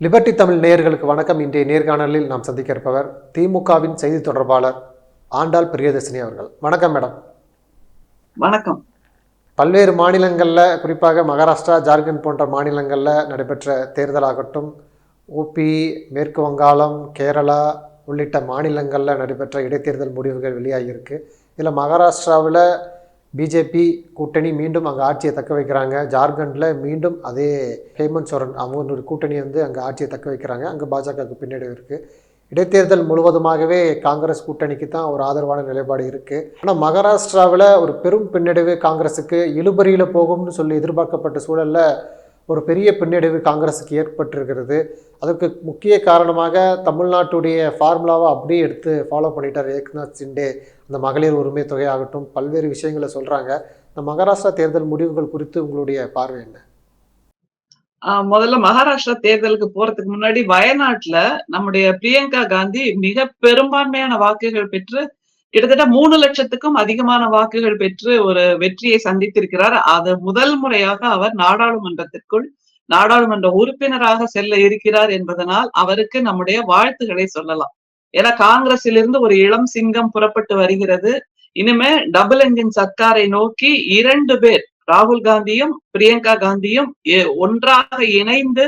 Liberty Tamil நேயர்களுக்கு வணக்கம். இன்றைய நேர்காணலில் நாம் சந்திக்க இருப்பவர் திமுகவின் செய்தி தொடர்பாளர் ஆண்டாள் பிரியதர்சினி அவர்கள். வணக்கம் மேடம். வணக்கம். பல்வேறு மாநிலங்களில் குறிப்பாக மகாராஷ்டிரா ஜார்க்கண்ட் போன்ற மாநிலங்களில் நடைபெற்ற தேர்தலாகட்டும் ஊபி மேற்கு வங்காளம் கேரளா உள்ளிட்ட மாநிலங்களில் நடைபெற்ற இடைத்தேர்தல் முடிவுகள் வெளியாகியிருக்கு. இதில் மகாராஷ்டிராவில் பிஜேபி கூட்டணி மீண்டும் அங்கே ஆட்சியை தக்க வைக்கிறாங்க. ஜார்க்கண்டில் மீண்டும் அதே ஹேமந்த் சோரன் அவங்க ஒரு கூட்டணி வந்து அங்கே ஆட்சியை தக்க வைக்கிறாங்க. அங்கே பாஜகவுக்கு பின்னடைவு இருக்குது இடைத்தேர்தல் முழுவதுமாகவே காங்கிரஸ் கூட்டணிக்கு தான் ஒரு ஆதரவான நிலைப்பாடு இருக்குது ஆனால் மகாராஷ்டிராவில் ஒரு பெரும் பின்னடைவு காங்கிரஸுக்கு இழுபறியில் போகும்னு சொல்லி எதிர்பார்க்கப்பட்ட சூழலில் ஒரு பெரிய பின்னடைவு காங்கிரஸுக்கு ஏற்பட்டிருக்கிறது. அதுக்கு முக்கிய காரணமாக தமிழ்நாட்டுடைய ஃபார்முலாவை அப்படியே எடுத்து ஃபாலோ பண்ணிட்டார் ஏக்நாத் சிண்டே. அந்த மகளிர் உரிமை தொகையாகட்டும் பல்வேறு விஷயங்களை சொல்கிறாங்க இந்த மகாராஷ்டிரா தேர்தல் முடிவுகள் குறித்து உங்களுடைய பார்வை என்ன? ஆஹ் முதல்ல மகாராஷ்டிரா தேர்தலுக்கு போறதுக்கு முன்னாடி வயநாட்டுல நம்முடைய பிரியங்கா காந்தி மிக பெரும்பான்மையான வாக்குகள் பெற்று கிட்டத்தட்ட மூணு லட்சத்துக்கும் அதிகமான வாக்குகள் பெற்று ஒரு வெற்றியை சந்தித்திருக்கிறார். அது முதல் முறையாக அவர் நாடாளுமன்றத்திற்குள் நாடாளுமன்ற உறுப்பினராக செல்ல இருக்கிறார் என்பதனால் அவருக்கு நம்முடைய வாழ்த்துக்களை சொல்லலாம். ஏன்னா காங்கிரசிலிருந்து ஒரு இளம் சிங்கம் புறப்பட்டு வருகிறது. இனிமே டபுள் என்ஜின் சர்க்காரை நோக்கி இரண்டு பேர் ராகுல் காந்தியும் பிரியங்கா காந்தியும் ஒன்றாக இணைந்து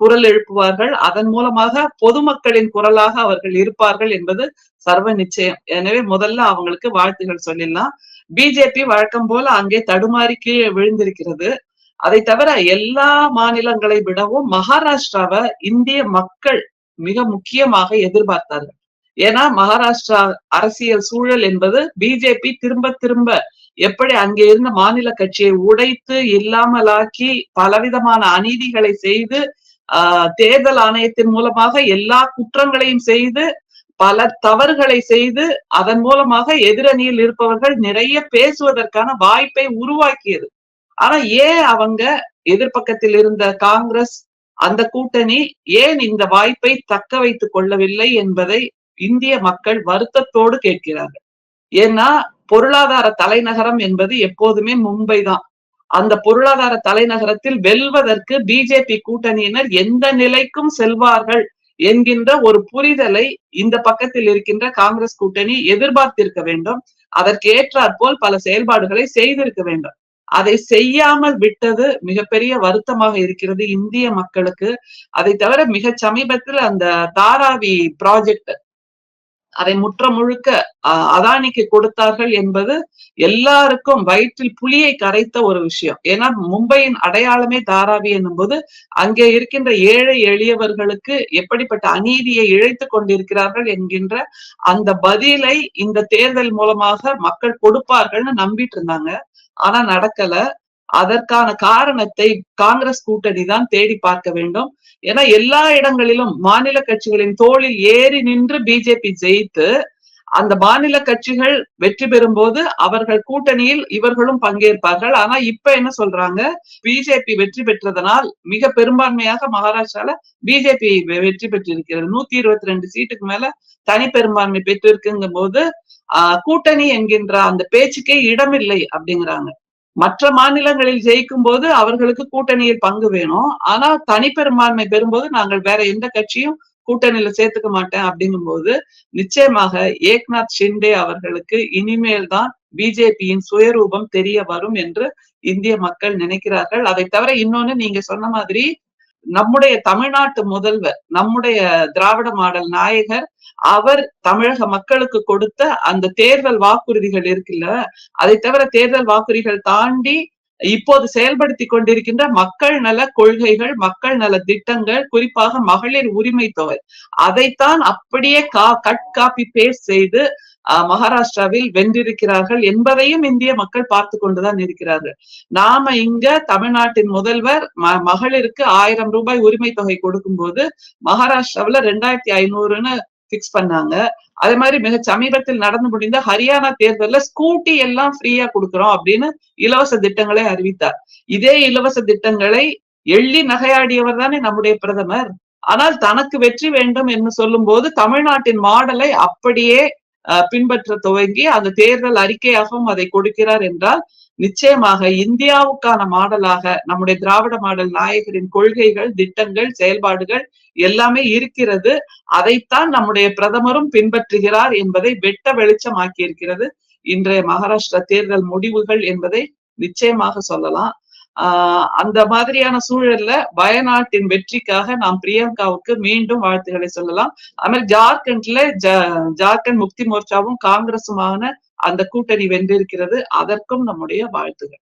குரல் எழுப்புவார்கள். அதன் மூலமாக பொதுமக்களின் குரலாக அவர்கள் இருப்பார்கள் என்பது சர்வ நிச்சயம். எனவே முதல்ல அவங்களுக்கு வாழ்த்துகள் சொல்லிடலாம். பிஜேபி வழக்கம் போல அங்கே தடுமாறி கீழே விழுந்திருக்கிறது. அதை தவிர எல்லா மாநிலங்களை விடவும் மகாராஷ்டிராவை இந்திய மக்கள் மிக முக்கியமாக எதிர்பார்த்தார்கள். ஏன்னா மகாராஷ்டிரா அரசியல் சூழல் என்பது பிஜேபி திரும்ப திரும்ப எப்படி அங்கே இருந்த மாநில கட்சியை உடைத்து இல்லாமலாக்கி பலவிதமான அநீதிகளை செய்து ஆஹ் தேர்தல் ஆணையத்தின் மூலமாக எல்லா குற்றங்களையும் செய்து பல தவறுகளை செய்து அதன் மூலமாக எதிரணியில் இருப்பவர்கள் நிறைய பேசுவதற்கான வாய்ப்பை உருவாக்கியது. ஆனா ஏன் அவங்க எதிர்பக்கத்தில் இருந்த காங்கிரஸ் அந்த கூட்டணி ஏன் இந்த வாய்ப்பை தக்க வைத்துக் கொள்ளவில்லை என்பதை இந்திய மக்கள் வருத்தத்தோடு கேட்கிறார்கள். ஏன்னா பொருளாதார தலைநகரம் என்பது எப்போதுமே மும்பை தான். அந்த பொருளாதார தலைநகரத்தில் வெல்வதற்கு பிஜேபி கூட்டணியினர் எந்த நிலைக்கும் செல்வார்கள் என்கின்ற ஒரு புரிதலை இந்த பக்கத்தில் இருக்கின்ற காங்கிரஸ் கூட்டணி எதிர்பார்த்திருக்க வேண்டும். அதற்கு ஏற்றாற்போல் பல செயல்பாடுகளை செய்திருக்க வேண்டும். அதை செய்யாமல் விட்டது மிகப்பெரிய வருத்தமாக இருக்கிறது இந்திய மக்களுக்கு. அதை தவிர மிக சமீபத்தில் அந்த தாராவி ப்ராஜெக்ட் அதை முற்ற முழுக்க அதானிக்கு கொடுத்தார்கள் என்பது எல்லாருக்கும் வயிற்றில் புலியை கரைத்த ஒரு விஷயம். ஏன்னா மும்பையின் அடையாளமே தாராவி என்னும்போது அங்கே இருக்கின்ற ஏழை எளியவர்களுக்கு எப்படிப்பட்ட அநீதியை இழைத்து கொண்டிருக்கிறார்கள் என்கின்ற அந்த பதிலை இந்த தேர்தல் மூலமாக மக்கள் கொடுப்பார்கள்னு நம்பிட்டு இருந்தாங்க. ஆனா நடக்கல. அதற்கான காரணத்தை காங்கிரஸ் கூட்டணி தான் தேடி பார்க்க வேண்டும். ஏன்னா எல்லா இடங்களிலும் மாநில கட்சிகளின் தோளில் ஏறி நின்று பிஜேபி ஜெயித்து அந்த மாநில கட்சிகள் வெற்றி பெறும் போது அவர்கள் கூட்டணியில் இவர்களும் பங்கேற்பார்கள். ஆனா இப்ப என்ன சொல்றாங்க? பிஜேபி வெற்றி பெற்றதனால் மிக பெரும்பான்மையாக மகாராஷ்டிரால பிஜேபி வெற்றி பெற்றிருக்கிறது. நூத்தி இருபத்தி ரெண்டு சீட்டுக்கு மேல தனி பெரும்பான்மை பெற்றிருக்குங்கும் போது ஆஹ் கூட்டணி என்கின்ற அந்த பேச்சுக்கே இடமில்லை அப்படிங்கிறாங்க. மற்ற மாநிலங்களில் ஜெயிக்கும் போது அவர்களுக்கு கூட்டணியில் பங்கு வேணும். ஆனா தனி பெரும்பான்மை பெறும்போது நாங்கள் வேற எந்த கட்சியும் கூட்டணியில சேர்த்துக்க மாட்டேன் அப்படிங்கும்போது நிச்சயமாக ஏக்நாத் ஷிண்டே அவர்களுக்கு இனிமேல் தான் பிஜேபியின் சுயரூபம் தெரிய வரும் என்று இந்திய மக்கள் நினைக்கிறார்கள். அதை தவிர இன்னொன்னு நீங்க சொன்ன மாதிரி நம்முடைய தமிழ்நாட்டு முதல்வர் நம்முடைய திராவிட மாடல் நாயகர் அவர் தமிழக மக்களுக்கு கொடுத்த அந்த தேர்தல் வாக்குறுதிகள் இருக்குல்ல அதை தவிர தேர்தல் வாக்குறுதிகள் தாண்டி இப்போது செயல்படுத்தி கொண்டிருக்கின்ற மக்கள் நல கொள்கைகள் மக்கள் நல திட்டங்கள் குறிப்பாக மகளிர் உரிமை தொகை அதைத்தான் அப்படியே கா கட் காப்பி பேஸ்ட் செய்து மகாராஷ்டிராவில் வென்றிருக்கிறார்கள் என்பதையும் இந்திய மக்கள் பார்த்து கொண்டுதான் இருக்கிறார்கள். நாம இங்க தமிழ்நாட்டின் முதல்வர் ம மகளிருக்கு ஆயிரம் ரூபாய் உரிமை தொகை கொடுக்கும் போது மகாராஷ்டிராவில ரெண்டாயிரத்தி ஐநூறுன்னு பிக்ஸ் பண்ணாங்க. அதே மாதிரி மிக சமீபத்தில் நடந்து முடிந்த ஹரியானா தேர்தலில் ஸ்கூட்டி எல்லாம் ஃப்ரீயா கொடுக்குறோம் அப்படின்னு இலவச திட்டங்களை அறிவித்தார். இதே இலவச திட்டங்களை எள்ளி நகையாடியவர் தானே நம்முடைய பிரதமர். ஆனால் தனக்கு வெற்றி வேண்டும் என்று சொல்லும் போது தமிழ்நாட்டின் மாடலை அப்படியே பின்பற்ற துவங்கி அந்த தேர்தல் அறிக்கையாகவும் அதை கொடுக்கிறார் என்றால் நிச்சயமாக இந்தியாவுக்கான மாடலாக நம்முடைய திராவிட மாடல் நாயகரின் கொள்கைகள் திட்டங்கள் செயல்பாடுகள் எல்லாமே இருக்கிறது. அதைத்தான் நம்முடைய பிரதமரும் பின்பற்றுகிறார் என்பதை வெட்ட வெளிச்சமாக்கி இருக்கிறது இன்றைய மகாராஷ்டிரா தேர்தல் முடிவுகள் என்பதை நிச்சயமாக சொல்லலாம். ஆஹ் அந்த மாதிரியான சூழல்ல வயநாட்டின் வெற்றிக்காக நாம் பிரியங்காவுக்கு மீண்டும் வாழ்த்துக்களை சொல்லலாம். அதுமாதிரி ஜார்க்கண்ட்ல ஜார்க்கண்ட் முக்தி மோர்ச்சாவும் காங்கிரசுமான அந்த கூட்டணி வென்றிருக்கிறது. அதற்கும் நம்முடைய வாழ்த்துகள்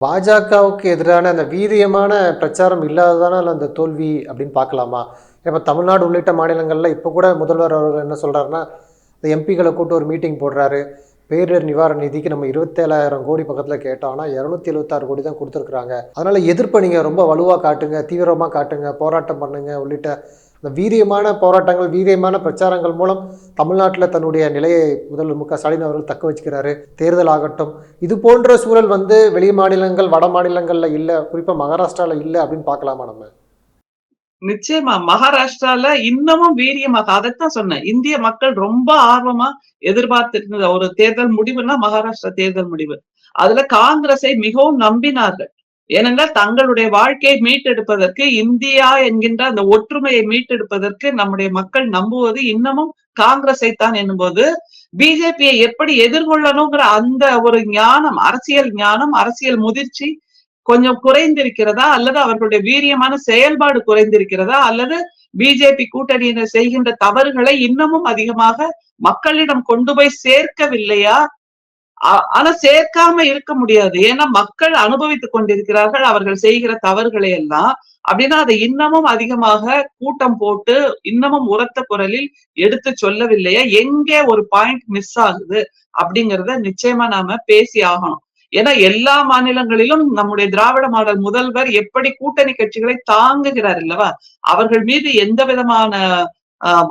பாஜகவுக்கு எதிரான அந்த வீரியமான பிரச்சாரம் இல்லாததானால் அந்த தோல்வி அப்படின்னு பார்க்கலாமா? இப்போ தமிழ்நாடு உள்ளிட்ட மாநிலங்களில் இப்போ கூட முதல்வர் அவர்கள் என்ன சொல்கிறாருன்னா எம்பிகளை கூட்டு ஒரு மீட்டிங் போடுறாரு. பேரிடர் நிவாரண நிதிக்கு நம்ம இருபத்தேழாயிரம் கோடி பக்கத்தில் கேட்டோம். ஆனால் இரநூத்தி எழுபத்தாறு கோடி தான் கொடுத்துருக்குறாங்க. அதனால் எதிர்ப்பை நீங்கள் ரொம்ப வலுவாக காட்டுங்க தீவிரமாக காட்டுங்க போராட்டம் பண்ணுங்க உள்ளிட்ட இந்த வீரியமான போராட்டங்கள் வீரியமான பிரச்சாரங்கள் மூலம் தமிழ்நாட்டில் தன்னுடைய நிலையை முதல்வர் மு க ஸ்டாலின் அவர்கள் தக்க வச்சுக்கிறாரு. தேர்தல் ஆகட்டும். இது போன்ற சூழல் வந்து வெளி மாநிலங்கள் வட மாநிலங்களில் இல்லை குறிப்பாக மகாராஷ்டிராவில் இல்லை அப்படின்னு பார்க்கலாமா நம்ம? நிச்சயமா மகாராஷ்டிரால இன்னமும் வீரியமாக அதைத்தான் சொன்னேன். இந்திய மக்கள் ரொம்ப ஆர்வமா எதிர்பார்த்திருந்த ஒரு தேர்தல் முடிவுன்னா மகாராஷ்டிரா தேர்தல் முடிவு. அதுல காங்கிரஸை மிகவும் நம்பினார்கள். ஏனென்றால் தங்களுடைய வாழ்க்கையை மீட்டெடுப்பதற்கு இந்தியா என்கின்ற அந்த ஒற்றுமையை மீட்டெடுப்பதற்கு நம்முடைய மக்கள் நம்புவது இன்னமும் காங்கிரஸை தான் என்னும்போது பிஜேபியை எப்படி எதிர்கொள்ளணுங்கிற அந்த ஒரு ஞானம் அரசியல் ஞானம் அரசியல் முதிர்ச்சி கொஞ்சம் குறைந்திருக்கிறதா அல்லது அவர்களுடைய வீரியமான செயல்பாடு குறைந்திருக்கிறதா அல்லது பிஜேபி கூட்டணியினர் செய்கின்ற தவறுகளை இன்னமும் அதிகமாக மக்களிடம் கொண்டு போய் சேர்க்கவில்லையா? ஆனா சேர்க்காம இருக்க முடியாது. ஏன்னா மக்கள் அனுபவித்துக் கொண்டிருக்கிறார்கள் அவர்கள் செய்கிற தவறுகளை எல்லாம். அப்படின்னா அதை இன்னமும் அதிகமாக கூட்டம் போட்டு இன்னமும் உரத்த குரலில் எடுத்து சொல்லவில்லையா? எங்கே ஒரு பாயிண்ட் மிஸ் ஆகுது அப்படிங்கறத நிச்சயமா நாம பேசி ஆகணும். ஏன்னா எல்லா மாநிலங்களிலும் நம்முடைய திராவிட மாடல் முதல்வர் எப்படி கூட்டணி கட்சிகளை தாங்குகிறார் இல்லவா அவர்கள் மீது எந்த விதமான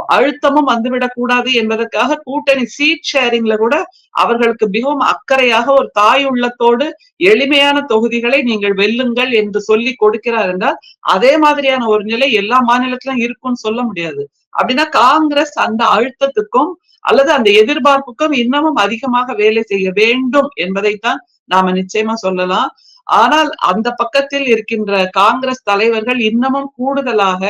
அழுத்தமும் வந்துவிடக் கூடாது என்பதற்காக கூட்டணி சீட் ஷேரிங்ல கூட அவர்களுக்கு மிகவும் அக்கறையாக ஒரு தாய் உள்ளத்தோடு எளிமையான தொகுதிகளை நீங்கள் வெல்லுங்கள் என்று சொல்லி கொடுக்கிறார் என்றால் அதே மாதிரியான ஒரு நிலை எல்லா மாநிலத்திலும் இருக்கும்னு சொல்ல முடியாது. அப்படின்னா காங்கிரஸ் அந்த அழுத்தத்துக்கும் அல்லது அந்த எதிர்பார்ப்புக்கும் இன்னமும் அதிகமாக வேலை செய்ய வேண்டும் என்பதைத்தான் நாம நிச்சயமா சொல்லலாம். ஆனால் அந்த பக்கத்தில் இருக்கின்ற காங்கிரஸ் தலைவர்கள் இன்னமும் கூடுதலாக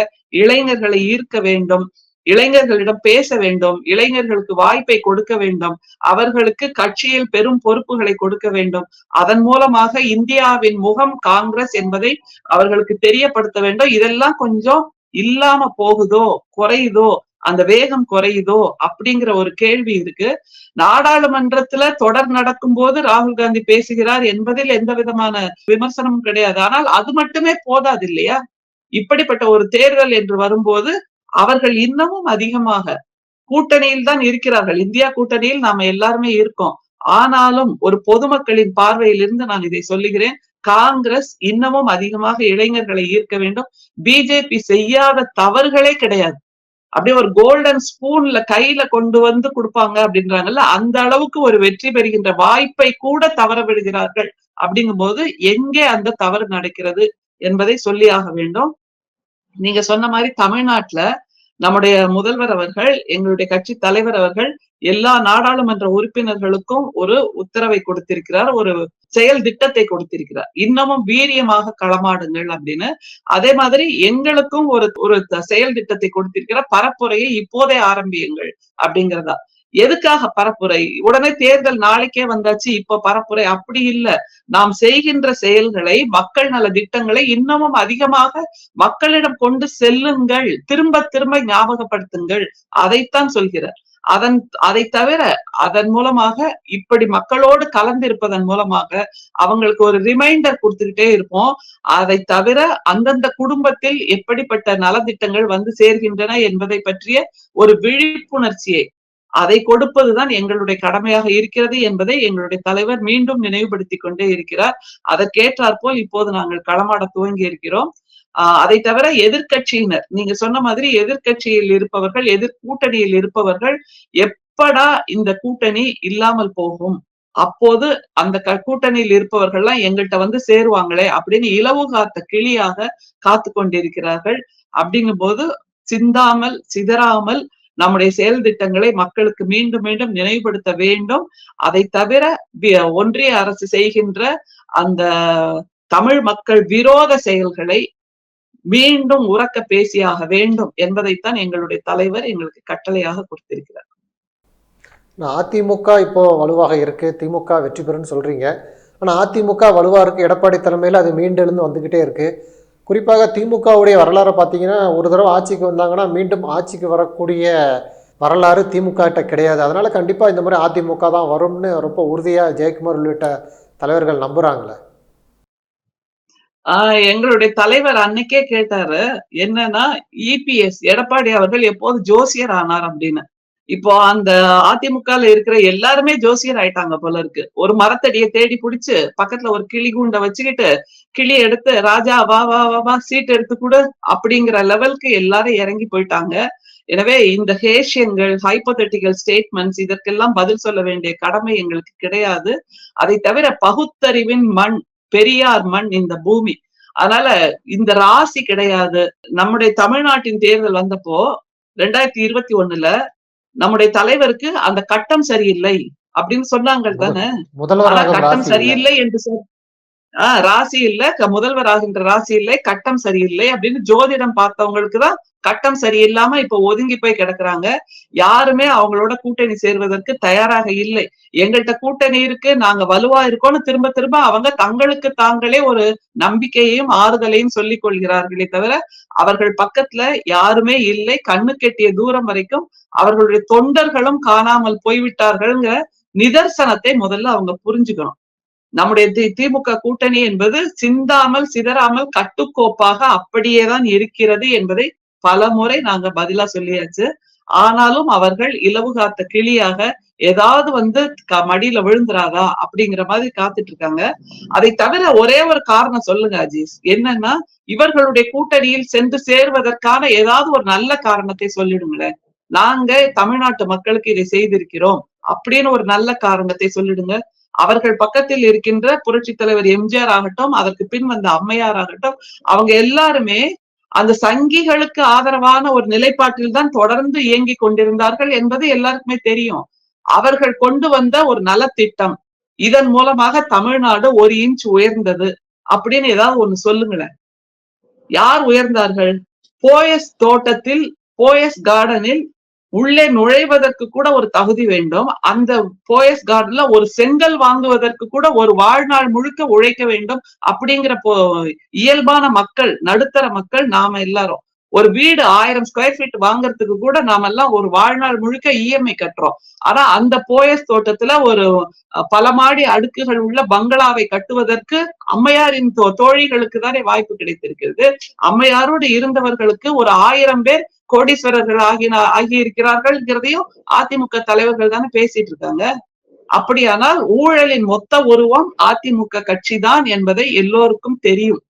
இளைஞர்களை ஈர்க்க வேண்டும். இளைஞர்களிடம் பேச வேண்டும். இளைஞர்களுக்கு வாய்ப்பை கொடுக்க வேண்டும். அவர்களுக்கு கட்சியில் பெரும் பொறுப்புகளை கொடுக்க வேண்டும். அதன் மூலமாக இந்தியாவின் முகம் காங்கிரஸ் என்பதை அவர்களுக்கு தெரியப்படுத்த வேண்டும். இதெல்லாம் கொஞ்சம் இல்லாம போகுதோ குறையுதோ அந்த வேகம் குறையுதோ அப்படிங்கிற ஒரு கேள்வி இருக்கு. நாடாளுமன்றத்துல தொடர் நடக்கும் போது ராகுல் காந்தி பேசுகிறார் என்பதில் எந்த விதமான விமர்சனமும் கிடையாது. ஆனால் அது மட்டுமே போதாது இல்லையா? இப்படிப்பட்ட ஒரு தேர்தல் என்று வரும்போது அவர்கள் இன்னமும் அதிகமாக கூட்டணியில் தான் இருக்கிறார்கள். இந்தியா கூட்டணியில் நாம எல்லாருமே இருக்கோம். ஆனாலும் ஒரு பொதுமக்களின் பார்வையிலிருந்து நான் இதை சொல்லுகிறேன். காங்கிரஸ் இன்னமும் அதிகமாக இளைஞர்களை ஈர்க்க வேண்டும். பிஜேபி செய்யாத தவறுகளே கிடையாது. அப்படியே ஒரு கோல்டன் ஸ்பூன்ல கையில கொண்டு வந்து கொடுப்பாங்க அப்படின்றாங்கல்ல அந்த அளவுக்கு ஒரு வெற்றி பெறுகின்ற வாய்ப்பை கூட தவற விடுகிறார்கள் அப்படிங்கும் போது எங்கே அந்த தவறு நடக்கிறது என்பதை சொல்லியாக வேண்டும். நீங்க சொன்ன மாதிரி தமிழ்நாட்டுல நம்முடைய முதல்வர் அவர்கள் எங்களுடைய கட்சி தலைவர் அவர்கள் எல்லா நாடாளுமன்ற உறுப்பினர்களுக்கும் ஒரு உத்தரவை கொடுத்திருக்கிறார் ஒரு செயல் திட்டத்தை கொடுத்திருக்கிறார். இன்னமும் வீரியமாக களமாடுங்கள் அப்படின்னு. அதே மாதிரி எங்களுக்கும் ஒரு ஒரு செயல் திட்டத்தை கொடுத்திருக்கிறார் பரப்புரையை இப்போதே ஆரம்பியுங்கள் அப்படிங்கிறதா. எதுக்காக பரப்புரை? உடனே தேர்தல் நாளைக்கே வந்தாச்சு இப்ப பரப்புரை அப்படி இல்ல. நாம் செய்கின்ற செயல்களை மக்கள் நல திட்டங்களை இன்னமும் அதிகமாக மக்களிடம் கொண்டு செல்லுங்கள். திரும்ப திரும்ப ஞாபகப்படுத்துங்கள். அதைத்தான் சொல்கிறார். அதன் அதை தவிர அதன் மூலமாக இப்படி மக்களோடு கலந்திருப்பதன் மூலமாக அவங்களுக்கு ஒரு ரிமைண்டர் கொடுத்துக்கிட்டே இருப்போம். அதை தவிர அந்தந்த குடும்பத்தில் எப்படிப்பட்ட நலத்திட்டங்கள் வந்து சேர்கின்றன என்பதை பற்றிய ஒரு விழிப்புணர்ச்சியை அதை கொடுப்பதுதான் எங்களுடைய கடமையாக இருக்கிறது என்பதை எங்களுடைய தலைவர் மீண்டும் நினைவுபடுத்தி கொண்டே இருக்கிறார். அதற்கேற்றாற்போல் இப்போது நாங்கள் களமாட துவங்கி இருக்கிறோம். ஆஹ் அதை தவிர எதிர்கட்சியினர் நீங்க சொன்ன மாதிரி எதிர்கட்சியில் இருப்பவர்கள் எதிர் கூட்டணியில் இருப்பவர்கள் எப்படா இந்த கூட்டணி இல்லாமல் போகும்? அப்போது அந்த கூட்டணியில் இருப்பவர்கள்லாம் எங்கள்கிட்ட வந்து சேருவாங்களே அப்படின்னு இலவு காத்த கிளியாக காத்து கொண்டிருக்கிறார்கள். அப்படிங்கும் போது சிந்தாமல் சிதறாமல் நம்முடைய செயல் திட்டங்களை மக்களுக்கு மீண்டும் மீண்டும் நினைவுபடுத்த வேண்டும். அதை தவிர ஒன்றிய அரசு செய்கின்ற அந்த தமிழ் மக்கள் விரோத செயல்களை மீண்டும் உறக்க பேசியாக வேண்டும் என்பதைத்தான் எங்களுடைய தலைவர் எங்களுக்கு கட்டளையாக கொடுத்திருக்கிறார். நான் அதிமுக இப்போ வலுவாக இருக்கு திமுக வெற்றி பெறும்னு சொல்றீங்க. ஆனா அதிமுக வலுவா இருக்கு எடப்பாடி தலைமையில அது மீண்டெழுந்து வந்துகிட்டே இருக்கு. குறிப்பாக திமுகவுடைய வரலாறை பார்த்தீங்கன்னா ஒரு தடவை ஆட்சிக்கு வந்தாங்கன்னா மீண்டும் ஆட்சிக்கு வரக்கூடிய வரலாறு திமுககிட்ட கிடையாது. அதனால் கண்டிப்பாக இந்த மாதிரி அதிமுக தான் வரும்னு ரொம்ப உறுதியாக ஜெயக்குமார் உள்ளிட்ட தலைவர்கள் நம்புகிறாங்களே எங்களுடைய தலைவர் அன்னைக்கே கேட்டாரு என்னன்னா இபிஎஸ் எடப்பாடி அவர்கள் எப்போது ஜோசியர் ஆனார் அப்படின்னு. இப்போ அந்த அதிமுகல இருக்கிற எல்லாருமே ஜோசியர் ஆயிட்டாங்க போல இருக்கு. ஒரு மரத்தடியை தேடி புடிச்சு பக்கத்துல ஒரு கிளி கூண்டை வச்சுக்கிட்டு கிளி எடுத்து ராஜா வா வா வா வா சீட் எடுத்து கொடு அப்படிங்கிற லெவலுக்கு எல்லாரும் இறங்கி போயிட்டாங்க. எனவே இந்த ஹேஷியங்கள் ஹைப்போதட்டிக்கல் ஸ்டேட்மெண்ட்ஸ் இதற்கெல்லாம் பதில் சொல்ல வேண்டிய கடமை எங்களுக்கு கிடையாது. அதை தவிர பகுத்தறிவின் மண் பெரியார் மண் இந்த பூமி. அதனால இந்த ராசி கிடையாது. நம்முடைய தமிழ்நாட்டின் தேர்தல் வந்தப்போ ரெண்டாயிரத்தி இருபத்தி ஒண்ணுல நம்முடைய தலைவருக்கு அந்த கட்டம் சரியில்லை அப்படின்னு சொன்னாங்க தானே கட்டம். சரியில்லை என்று சொல் ஆஹ் ராசி இல்ல முதல்வர் ஆகின்ற ராசி இல்லை கட்டம் சரியில்லை அப்படின்னு ஜோதிடம் பார்த்தவங்களுக்கு தான் கட்டம் சரியில்லாம இப்ப ஒதுங்கி போய் கிடக்குறாங்க. யாருமே அவங்களோட கூட்டணி சேர்வதற்கு தயாராக இல்லை. எங்கள்கிட்ட கூட்டணி இருக்கு நாங்க வலுவா இருக்கோம்னு திரும்ப திரும்ப அவங்க தங்களுக்கு தாங்களே ஒரு நம்பிக்கையையும் ஆறுதலையும் சொல்லிக் கொள்கிறார்களே தவிர அவர்கள் பக்கத்துல யாருமே இல்லை. கண்ணு கெட்டிய தூரம் வரைக்கும் அவர்களுடைய தொண்டர்களும் காணாமல் போய்விட்டார்கள்ங்கிற நிதர்சனத்தை முதல்ல அவங்க புரிஞ்சுக்கணும். நம்முடைய தி- திமுக கூட்டணி என்பது சிந்தாமல் சிதறாமல் கட்டுக்கோப்பாக அப்படியேதான் இருக்கிறது என்பதை பல முறை நாங்க பதிலா சொல்லியாச்சு. ஆனாலும் அவர்கள் இலவு காத்த கிளியாக ஏதாவது வந்து மடியில விழுந்துராதா அப்படிங்கிற மாதிரி காத்துட்டு இருக்காங்க அதை தவிர ஒரே ஒரு காரணம் சொல்லுங்க அஜீஸ். என்னன்னா இவர்களுடைய கூட்டணியில் சென்று சேர்வதற்கான ஏதாவது ஒரு நல்ல காரணத்தை சொல்லிடுங்களேன். நாங்க தமிழ்நாட்டு மக்களுக்கு இதை செய்திருக்கிறோம் அப்படின்னு ஒரு நல்ல காரணத்தை சொல்லிடுங்க. அவர்கள் பக்கத்தில் இருக்கின்ற புரட்சி தலைவர் எம்ஜிஆர் ஆகட்டும் அதற்கு பின் வந்த அம்மையார் ஆகட்டும் அவங்க எல்லாருமே அந்த சங்கிகளுக்கு ஆதரவான ஒரு நிலைப்பாட்டில் தான் தொடர்ந்து இயங்கி கொண்டிருந்தார்கள் என்பது எல்லாருக்குமே தெரியும். அவர்கள் கொண்டு வந்த ஒரு நலத்திட்டம் இதன் மூலமாக தமிழ்நாடு ஒரு இன்ச் உயர்ந்தது அப்படின்னு ஏதாவது ஒண்ணு சொல்லுங்களேன். யார் உயர்ந்தார்கள்? போயஸ் தோட்டத்தில் போயஸ் கார்டனில் உள்ளே நுழைவதற்கு கூட ஒரு தகுதி வேண்டும். அந்த போயஸ் கார்டுல ஒரு செங்கல் வாங்குவதற்கு கூட ஒரு வாழ்நாள் முழுக்க உழைக்க வேண்டும். அப்படிங்கிற போ இயல்பான மக்கள் நடுத்தர மக்கள் நாம எல்லாரும். ஒரு வீடு ஆயிரம் ஸ்கொயர் ஃபீட் வாங்குறதுக்கு கூட நாம எல்லாம் ஒரு வாழ்நாள் முழுக்க இஎம்ஐ கட்டுறோம். ஆனா அந்த போயஸ் தோட்டத்துல ஒரு பல மாடி அடுக்குகள் உள்ள பங்களாவை கட்டுவதற்கு அம்மையாரின் தோ- தோழிகளுக்கு தானே வாய்ப்பு கிடைத்திருக்கிறது. அம்மையாரோடு இருந்தவர்களுக்கு ஒரு ஆயிரம் பேர் கோடீஸ்வரர்கள் ஆகிய ஆகி இருக்கிறார்கள்ங்கிறதையும் அதிமுக தலைவர்கள் தானே பேசிட்டு இருக்காங்க அப்படியானால் ஊழலின் மொத்த உருவம் அதிமுக கட்சி தான் என்பதை எல்லோருக்கும் தெரியும்.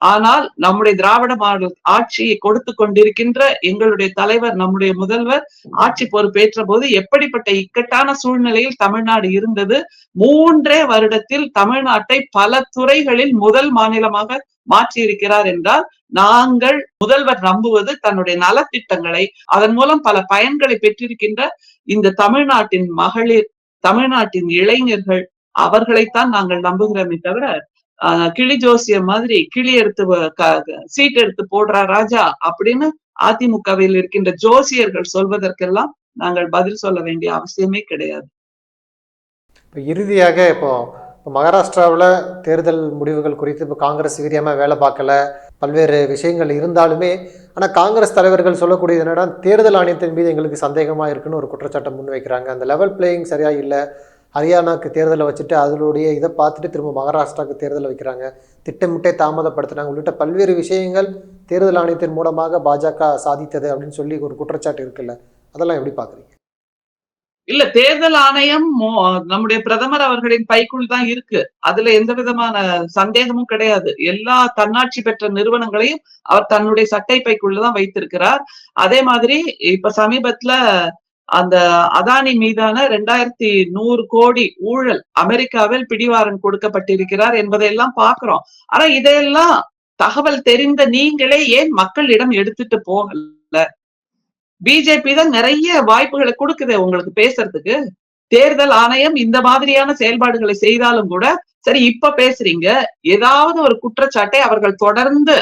ஆனால் நம்முடைய திராவிட மாடல் ஆட்சியை கொடுத்து கொண்டிருக்கின்ற எங்களுடைய தலைவர் நம்முடைய முதல்வர் ஆட்சி பொறுப்பேற்ற போது எப்படிப்பட்ட இக்கட்டான சூழ்நிலையில் தமிழ்நாடு இருந்தது? மூன்றே வருடத்தில் தமிழ்நாட்டை பல துறைகளில் முதல் மாநிலமாக மாற்றியிருக்கிறார் என்றால் நாங்கள் முதல்வர் நம்புவது தன்னுடைய நலத்திட்டங்களை அதன் மூலம் பல பயன்களை பெற்றிருக்கின்ற இந்த தமிழ்நாட்டின் மகளிர் தமிழ்நாட்டின் இளைஞர்கள் அவர்களைத்தான் நாங்கள் நம்புகிறோமே தவிர ஆஹ், கிளி ஜோசியம் மாதிரி கிளி எடுத்து க- சீட் எடுத்து போடுறா ராஜா அப்படின்னு அதிமுகவில் இருக்கின்ற ஜோசியர்கள் சொல்வதற்கெல்லாம் நாங்கள் பதில் சொல்ல வேண்டிய அவசியமே கிடையாது. இப்போ இறுதியாக இப்போ இப்போ மகாராஷ்டிராவில் தேர்தல் முடிவுகள் குறித்து இப்போ காங்கிரஸ் வீரியமாக வேலை பார்க்கல பல்வேறு விஷயங்கள் இருந்தாலுமே ஆனால் காங்கிரஸ் தலைவர்கள் சொல்லக்கூடியது என்னன்னா தேர்தல் ஆணையத்தின் மீது எங்களுக்கு சந்தேகமாக இருக்குன்னு ஒரு குற்றச்சாட்டை முன்வைக்கிறாங்க. அந்த லெவல் பிளேயிங் சரியாக இல்லை ஹரியானாக்கு தேர்தலை வச்சுட்டு அதனுடைய இதை பார்த்துட்டு திரும்ப மகாராஷ்டிராவுக்கு தேர்தலை வைக்கிறாங்க. திட்டமிட்டே தாமதப்படுத்துனாங்க உள்ளிட்ட பல்வேறு விஷயங்கள் தேர்தல் ஆணையத்தின் மூலமாக பாஜக சாதித்தது அப்படின்னு சொல்லி ஒரு குற்றச்சாட்டு இருக்குல்ல. அதெல்லாம் எப்படி பார்க்குறீங்க? இல்ல தேர்தல் ஆணையம் நம்முடைய பிரதமர் அவர்களின் பைக்குள் தான் இருக்கு. அதுல எந்த விதமான சந்தேகமும் கிடையாது. எல்லா தன்னாட்சி பெற்ற நிறுவனங்களையும் அவர் தன்னுடைய சட்டை பைக்குள்ளதான் வைத்திருக்கிறார். அதே மாதிரி இப்ப சமீபத்துல அந்த அதானி மீதான ரெண்டாயிரத்தி நூறு கோடி ஊழல் அமெரிக்காவில் பிடிவாரன் கொடுக்கப்பட்டிருக்கிறார் என்பதையெல்லாம் பாக்குறோம் ஆனா இதையெல்லாம் தகவல் தெரிந்த நீங்களே ஏன் மக்களிடம் எடுத்துட்டு போகல? பிஜேபி தான் நிறைய வாய்ப்புகளை கொடுக்குது உங்களுக்கு பேசுறதுக்கு. தேர்தல் ஆணையம் இந்த மாதிரியான செயல்பாடுகளை செய்தாலும் கூட சரி இப்ப பேசுறீங்க. ஏதாவது ஒரு குற்றச்சாட்டை அவர்கள் தொடர்ந்து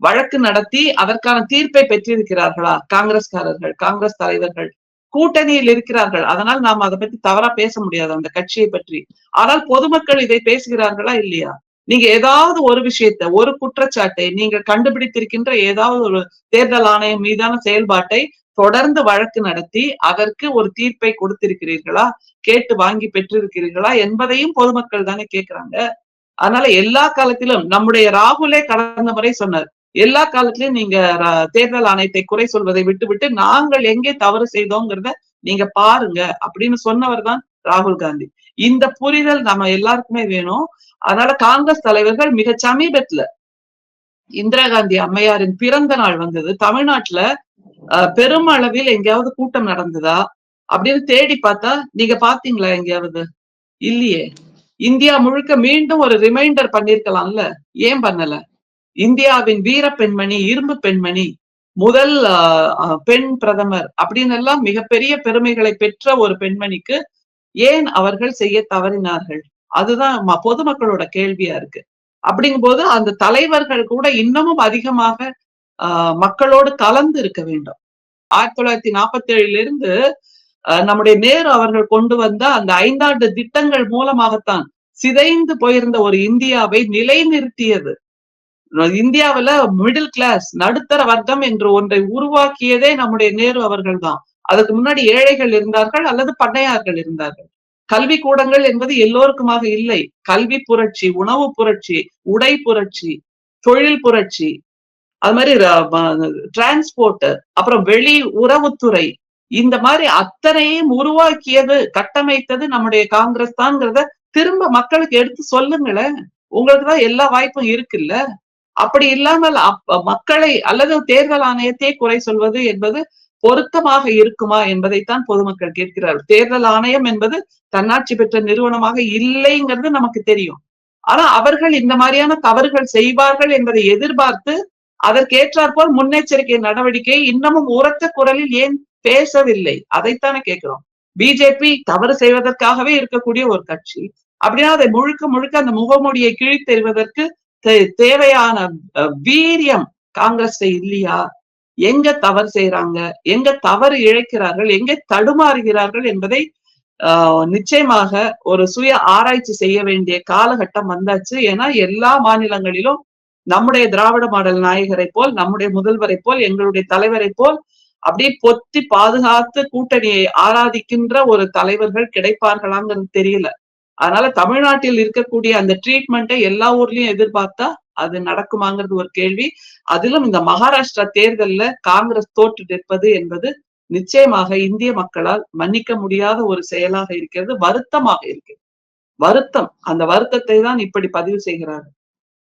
வழக்கு நடத்தி அதற்கான தீர்ப்பை பெற்றிருக்கிறார்களா? காங்கிரஸ்காரர்கள் காங்கிரஸ் தலைவர்கள். கூட்டணியில் இருக்கிறார்கள். அதனால் நாம் அதை பத்தி தவறா பேச முடியாது. அந்த கட்சியை பற்றி. ஆனால் பொதுமக்கள் இதை பேசுகிறார்களா இல்லையா? நீங்க ஏதாவது ஒரு விஷயத்த ஒரு குற்றச்சாட்டை நீங்க கண்டுபிடித்திருக்கின்ற ஏதாவது ஒரு தேர்தல் ஆணையம் மீதான செயல்பாட்டை தொடர்ந்து வழக்கு நடத்தி அதற்கு ஒரு தீர்ப்பை கொடுத்திருக்கிறீர்களா? கேட்டு வாங்கி பெற்றிருக்கிறீர்களா? என்பதையும் பொதுமக்கள் தானே கேட்கிறாங்க. அதனால எல்லா காலத்திலும் நம்முடைய ராகுலே கடந்த முறை சொன்னார். எல்லா காலத்திலயும் நீங்க தேர்தல் ஆணையத்தை குறை சொல்வதை விட்டுவிட்டு நாங்கள் எங்கே தவறு செய்தோங்கிறத நீங்க பாருங்க அப்படின்னு சொன்னவர் தான் ராகுல் காந்தி. இந்த புரிதல் நம்ம எல்லாருக்குமே வேணும். அதனால காங்கிரஸ் தலைவர்கள் மிக சமீபத்துல இந்திரா காந்தி அம்மையாரின் பிறந்த நாள் வந்தது. தமிழ்நாட்டுல அஹ், பெரும் அளவில் எங்கேயாவது கூட்டம் நடந்ததா அப்படின்னு தேடி பார்த்தா நீங்க பாத்தீங்களா எங்கேயாவது? இல்லையே. இந்தியா முழுக்க மீண்டும் ஒரு ரிமைண்டர் பண்ணிருக்கலாம்ல. ஏன் பண்ணல? இந்தியாவின் வீர பெண்மணி இரும்பு பெண்மணி முதல் பெண் பிரதமர் அப்படின்னு எல்லாம் மிகப்பெரிய பெருமைகளை பெற்ற ஒரு பெண்மணிக்கு ஏன் அவர்கள் செய்ய தவறினார்கள்? அதுதான் பொதுமக்களோட கேள்வியா இருக்கு. அப்படிங்கும் போது அந்த தலைவர்கள் கூட இன்னமும் அதிகமாக ஆஹ், மக்களோடு கலந்து இருக்க வேண்டும். ஆயிரத்தி தொள்ளாயிரத்தி நாற்பத்தி ஏழிலிருந்து நம்முடைய நேரு அவர்கள் கொண்டு வந்த அந்த ஐந்தாண்டு திட்டங்கள் மூலமாகத்தான் சிதைந்து போயிருந்த ஒரு இந்தியாவை நிலைநிறுத்தியது. இந்தியாவுல மிடில் கிளாஸ் நடுத்தர வர்க்கம் என்று ஒன்றை உருவாக்கியதே நம்முடைய நேரு அவர்கள் தான் அதுக்கு முன்னாடி ஏழைகள் இருந்தார்கள் அல்லது பண்ணையார்கள் இருந்தார்கள். கல்வி கூடங்கள் என்பது எல்லோருக்குமாக இல்லை. கல்வி புரட்சி உணவு புரட்சி உடை புரட்சி தொழில் புரட்சி அது மாதிரி டிரான்ஸ்போர்ட் அப்புறம் வெளி உறவுத்துறை. இந்த மாதிரி அத்தனையும் உருவாக்கியது கட்டமைத்தது நம்முடைய காங்கிரஸ் தான்ங்கிறத திரும்ப மக்களுக்கு எடுத்து சொல்லுங்களேன். உங்களுக்கு தான் எல்லா வாய்ப்பும் இருக்குல்ல? அப்படி இல்லாமல் மக்களை அல்லது தேர்தல் ஆணையத்தை குறை சொல்வது என்பது பொருத்தமாக இருக்குமா என்பதைத்தான் பொதுமக்கள் கேட்கிறார்கள். தேர்தல் ஆணையம் என்பது தன்னாட்சி பெற்ற நிறுவனமாக இல்லைங்கிறது நமக்கு தெரியும். ஆனா அவர்கள் இந்த மாதிரியான தவறுகள் செய்வார்கள் என்பதை எதிர்பார்த்து அதற்கேற்றாற்போல் முன்னெச்சரிக்கை நடவடிக்கை இன்னமும் உரத்த குரலில் ஏன் பேசவில்லை? அதைத்தானே கேட்கிறோம். பிஜேபி தவறு செய்வதற்காகவே இருக்கக்கூடிய ஒரு கட்சி. அப்படின்னா அதை முழுக்க முழுக்க அந்த முகமூடியை கிழித்தெறிவதற்கு தேவையான வீரியம் காங்கிரஸ் இல்லையா? எங்க தவறு செய்யறாங்க எங்க தவறு இழைக்கிறார்கள்? எங்க தடுமாறுகிறார்கள் என்பதை ஆஹ், நிச்சயமாக ஒரு சுய ஆராய்ச்சி செய்ய வேண்டிய காலகட்டம் வந்தாச்சு. ஏன்னா எல்லா மாநிலங்களிலும் நம்முடைய திராவிட மாடல் நாயகரை போல் நம்முடைய முதல்வரை போல் எங்களுடைய தலைவரை போல் அப்படியே பொத்தி பாதுகாத்து கூட்டணியை ஆராதிக்கின்ற ஒரு தலைவர்கள் கிடைப்பார்களாங்கிறது தெரியல. அதனால தமிழ்நாட்டில் இருக்கக்கூடிய அந்த ட்ரீட்மெண்ட்டை எல்லா ஊர்லயும் எதிர்பார்த்தா அது நடக்குமாங்கிறது ஒரு கேள்வி. அதிலும் இந்த மகாராஷ்டிரா தேர்தல்ல காங்கிரஸ் தோற்று நிற்பது என்பது நிச்சயமாக இந்திய மக்களால் மன்னிக்க முடியாத ஒரு செயலாக இருக்கிறது வருத்தமாக இருக்கிறது. வருத்தம். அந்த வருத்தத்தை தான் இப்படி பதிவு செய்கிறார்கள்.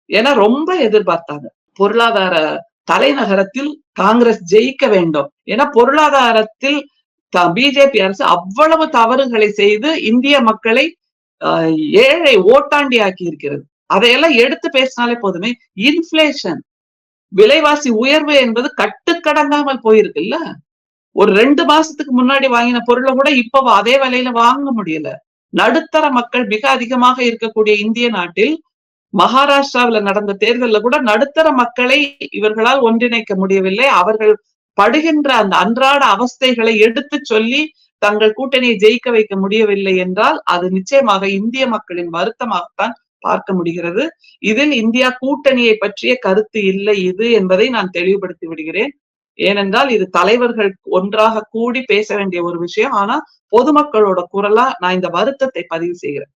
ஏன்னா ரொம்ப எதிர்பார்த்தாங்க. பொருளாதார தலைநகரத்தில் காங்கிரஸ் ஜெயிக்க வேண்டும். ஏன்னா பொருளாதாரத்தில் பிஜேபி அரசு அவ்வளவு தவறுகளை செய்து இந்திய மக்களை ஏழை ஓட்டாண்டி ஆக்கி இருக்கிறது. அதையெல்லாம் எடுத்து பேசினாலே போதுமே இன்ஃபிளேஷன் விலைவாசி உயர்வு என்பது கட்டுக்கடங்காமல் போயிருக்குல்ல? ஒரு ரெண்டு மாசத்துக்கு முன்னாடி வாங்கின பொருளை கூட இப்ப அதே விலையில வாங்க முடியல. நடுத்தர மக்கள் மிக அதிகமாக இருக்கக்கூடிய இந்திய நாட்டில் மகாராஷ்டிராவில நடந்த தேர்தலில் கூட நடுத்தர மக்களை இவர்களால் ஒன்றிணைக்க முடியவில்லை. அவர்கள் படுகின்ற அந்த அன்றாட அவஸ்தைகளை எடுத்து சொல்லி தங்கள் கூட்டணியை ஜெயிக்க வைக்க முடியவில்லை என்றால் அது நிச்சயமாக இந்திய மக்களின் வருத்தமாகத்தான் பார்க்க முடிகிறது. இதில் இந்தியா கூட்டணியை பற்றிய கருத்து இல்லை இது என்பதை நான் தெளிவுபடுத்தி விடுகிறேன். ஏனென்றால் இது தலைவர்கள் ஒன்றாக கூடி பேச வேண்டிய ஒரு விஷயம். ஆனா பொதுமக்களோட குரலா நான் இந்த வருத்தத்தை பதிவு செய்கிறேன்.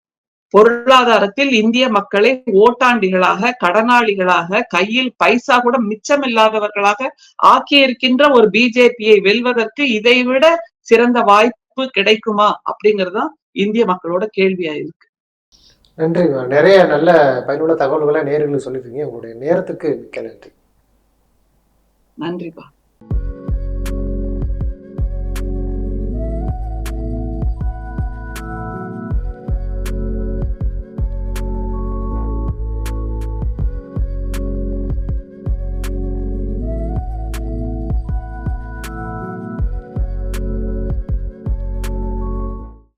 பொருளாதாரத்தில் இந்திய மக்களை ஓட்டாண்டிகளாக கடனாளிகளாக கையில் பைசா கூட மிச்சம் இல்லாதவர்களாக ஆக்கி இருக்கின்ற ஒரு பிஜேபியை வெல்வதற்கு இதைவிட சிறந்த வாய்ப்பு கிடைக்குமா அப்படிங்கறதுதான் இந்திய மக்களோட கேள்வியா இருக்கு நன்றிம்மா நிறைய நல்ல பயனுள்ள தகவல்களை நேர்களுக்கு சொல்லியிருக்கீங்க. உங்களுடைய நேரத்துக்கு மிக்க நன்றி. நன்றிப்பா